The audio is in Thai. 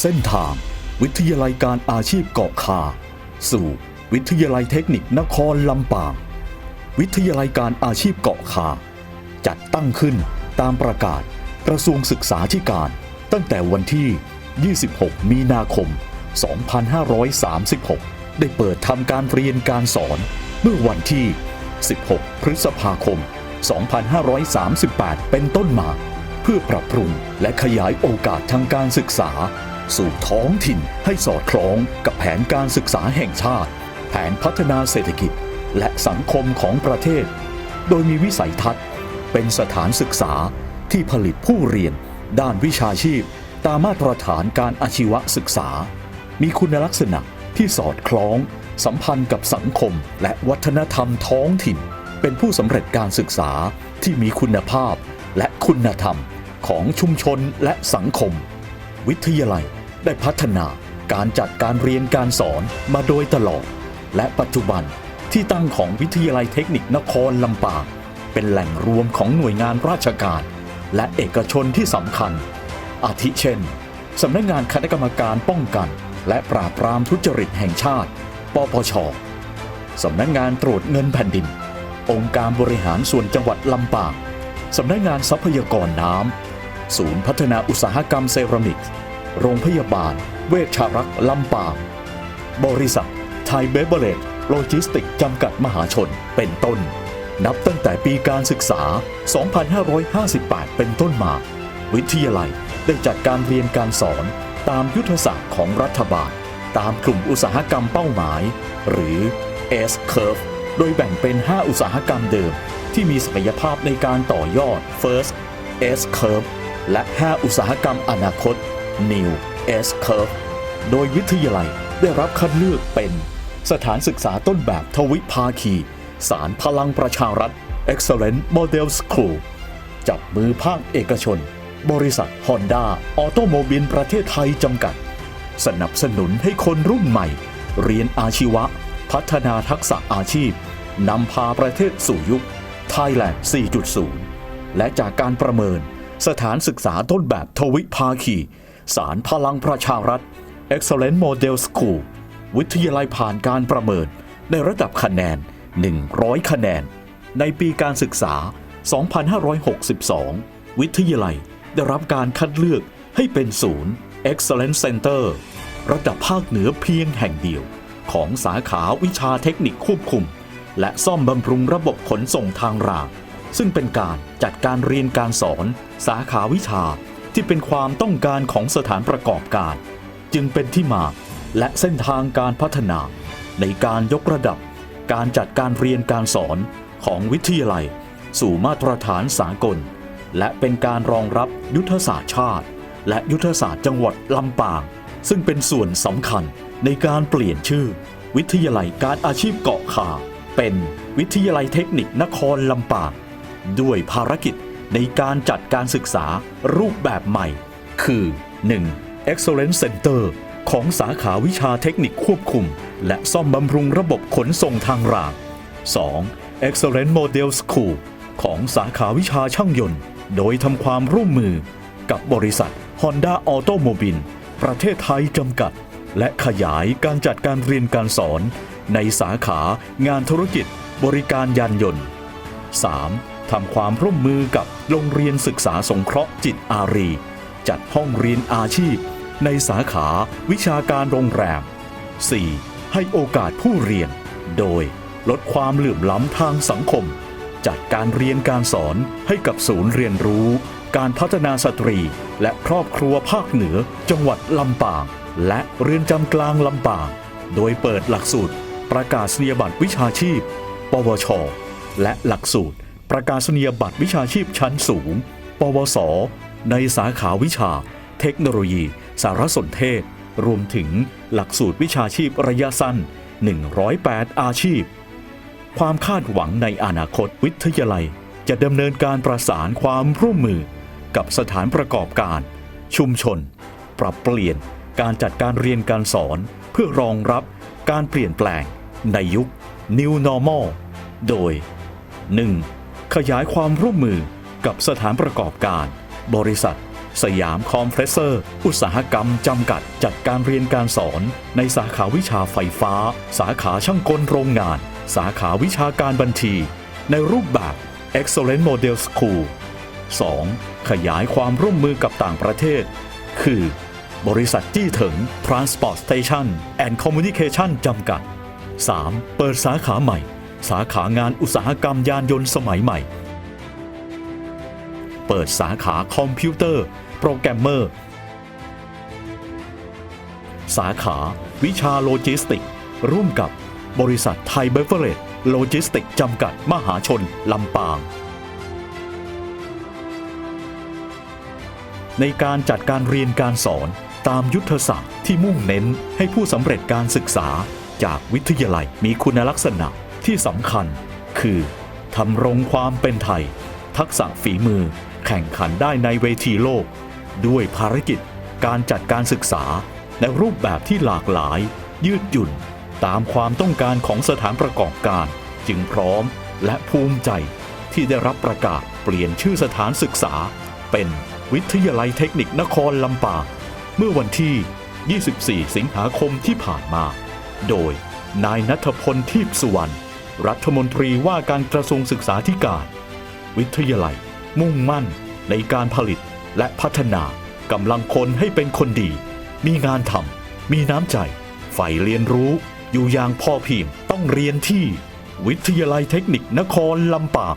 เส้นทาง วิทยาลัยการอาชีพเกาะคา สู่ วิทยาลัยเทคนิคนครลำปาง วิทยาลัยการอาชีพเกาะคา จัดตั้งขึ้นตามประกาศกระทรวงศึกษาธิการ ตั้งแต่วันที่ 26 มีนาคม 2536 ได้เปิดทำการเรียนการสอน เมื่อวันที่ 16 พฤษภาคม 2538 เป็นต้นมา เพื่อปรับปรุงและขยายโอกาสทางการศึกษา สู่ท้องถิ่นให้สอดคล้องกับแผนการศึกษาแห่งชาติ แผนพัฒนาเศรษฐกิจและสังคมของประเทศ โดยมีวิสัยทัศน์ เป็นสถานศึกษาที่ผลิตผู้เรียน ด้านวิชาชีพ ตามมาตรฐานการอาชีวศึกษา มีคุณลักษณะที่สอดคล้อง สัมพันธ์กับสังคมและวัฒนธรรมท้องถิ่น เป็นผู้สำเร็จการศึกษาที่มีคุณภาพและคุณธรรมของชุมชนและสังคม วิทยาลัย ได้พัฒนาการจัดการเรียนการสอนมาโดยตลอด และปัจจุบันที่ตั้งของวิทยาลัยเทคนิคนครลำปางเป็นแหล่งรวมของหน่วยงานราชการ และเอกชนที่สำคัญ อาทิเช่นสำนักงานคณะกรรมการป้องกัน และปราบปรามทุจริตแห่งชาติ ปปชสำนักงานตรวจเงินแผ่นดิน องค์การบริหารส่วนจังหวัดลำปางสำนักงานทรัพยากรน้ำศูนย์พัฒนาอุตสาหกรรมเซรามิกส์ โรงพยาบาล เวชรักษ์ลำปาง บริษัท ไทยเบเบเลตโลจิสติกจำกัดมหาชนเป็นต้น นับตั้งแต่ปีการศึกษา 2558 เป็นต้นมา วิทยาลัยได้จัดการเรียนการสอนตามยุทธศาสตร์ของรัฐบาล ตามกลุ่มอุตสาหกรรมเป้าหมาย หรือ S Curve โดยแบ่งเป็น 5 อุตสาหกรรมเดิม ที่มีศักยภาพในการต่อยอด First S Curve และ 5 อุตสาหกรรมอนาคต New S Curve โดยวิทยาลัยได้รับคัดเลือกเป็น สถานศึกษาต้นแบบทวิภาคี สารพลังประชารัฐ Excellent Model School จับมือภาคเอกชน บริษัทฮอนด้าออโตโมบิลประเทศไทยจำกัด สนับสนุนให้คนรุ่นใหม่ เรียนอาชีวะ พัฒนาทักษะอาชีพนำพาประเทศสู่ยุค Thailand 4.0 และจากการประเมิน สถานศึกษาต้นแบบทวิภาคี สารพลังประชารัฐ Excellent Model School วิทยาลัยผ่านการประเมิน ในระดับคะแนน 100 คะแนน ในปีการศึกษา 2562 วิทยาลัยได้รับการคัดเลือกให้เป็นศูนย์ Excellence Center ระดับภาคเหนือเพียงแห่งเดียว ของสาขาวิชาเทคนิคควบคุม และซ่อมบำรุงระบบขนส่งทางรางซึ่งเป็นการจัดการเรียนการสอน สาขาวิชา ที่เป็นความต้องการของสถานประกอบการ จึงเป็นที่มาและเส้นทางการพัฒนา ในการยกระดับ การจัดการเรียนการสอนของวิทยาลัย สู่มาตรฐานสากล และเป็นการรองรับยุทธศาสตร์ชาติ และยุทธศาสตร์จังหวัดลำปาง ซึ่งเป็นส่วนสำคัญในการเปลี่ยนชื่อ วิทยาลัยการอาชีพเกาะคาเป็นวิทยาลัยเทคนิคนครลำปาง ด้วยภารกิจ ในการจัดการศึกษารูปแบบใหม่ คือ 1. Excellence Center ของสาขาวิชาเทคนิคควบคุม และซ่อมบำรุงระบบขนส่งทางราง 2. Excellent Model School ของสาขาวิชาช่างยนต์ โดยทำความร่วมมือกับบริษัท Honda Automobile ประเทศไทยจำกัด และขยายการจัดการเรียนการสอน ในสาขางานธุรกิจ บริการยานยนต์ 3. ทำความร่วมมือกับโรงเรียนศึกษาสงเคราะห์จิตอารี จัดห้องเรียนอาชีพ ในสาขาวิชาการโรงแรม 4. ให้โอกาสผู้เรียน โดยลดความเหลื่อมล้ำทางสังคม จัดการเรียนการสอนให้กับศูนย์เรียนรู้ การพัฒนาสตรี และครอบครัวภาคเหนือ จังหวัดลำปาง และเรือนจำกลางลำปาง โดยเปิดหลักสูตร ประกาศนียบัตรวิชาชีพ ปวช และหลักสูตร ประกาศนียบัตรวิชาชีพชั้นสูง ปวส ในสาขาวิชา เทคโนโลยี สารสนเทศ รวมถึงหลักสูตรวิชาชีพระยะสั้น 108 อาชีพ ความคาดหวังในอนาคตวิทยาลัย จะดำเนินการประสานความร่วมมือ กับสถานประกอบการ ชุมชน ปรับเปลี่ยนการจัดการเรียนการสอน เพื่อรองรับการเปลี่ยนแปลงในยุค New Normal โดย 1. ขยายความร่วมมือกับสถานประกอบการ บริษัท สยามคอมเพรสเซอร์ อุตสาหกรรม จำกัดจัดการเรียนการสอน ในสาขาวิชาไฟฟ้า สาขาช่างกลโรงงาน สาขาวิชาการบัญชี ในรูปแบบ Excellent Model School 2. ขยายความร่วมมือกับต่างประเทศ คือ บริษัทจี้เถิง Transport Station and Communication จำกัด 3. เปิดสาขาใหม่ สาขางานอุตสาหกรรมยานยนต์สมัยใหม่ เปิดสาขาคอมพิวเตอร์ โปรแกรมเมอร์ สาขาวิชาโลจิสติก ร่วมกับบริษัทไทยเบเวอร์เรจโลจิสติกจำกัดมหาชน ลำปาง ในการจัดการเรียนการสอนตามยุทธศาสตร์ที่มุ่งเน้นให้ผู้สำเร็จการศึกษาจากวิทยาลัยมีคุณลักษณะ ที่สำคัญคือทำรงความเป็นไทย ทักษะฝีมือแข่งขันได้ในเวทีโลก ด้วยภารกิจการจัดการศึกษาในรูปแบบที่หลากหลาย ยืดหยุ่น ตามความต้องการของสถานประกอบการ จึงพร้อมและภูมิใจที่ได้รับประกาศเปลี่ยนชื่อสถานศึกษา เป็นวิทยาลัยเทคนิคนครลำปางเมื่อวันที่ 24 สิงหาคมที่ผ่านมา โดยนายนัทพลทิพสุวรรณ รัฐมนตรีว่าการกระทรวงศึกษาธิการ วิทยาลัย มุ่งมั่นในการผลิตและพัฒนากำลังคนให้เป็นคนดี มีงานทำมีน้ำใจใฝ่เรียนรู้ อยู่อย่างพ่อเพียงต้องเรียนที่ วิทยาลัยเทคนิคนครลำปาง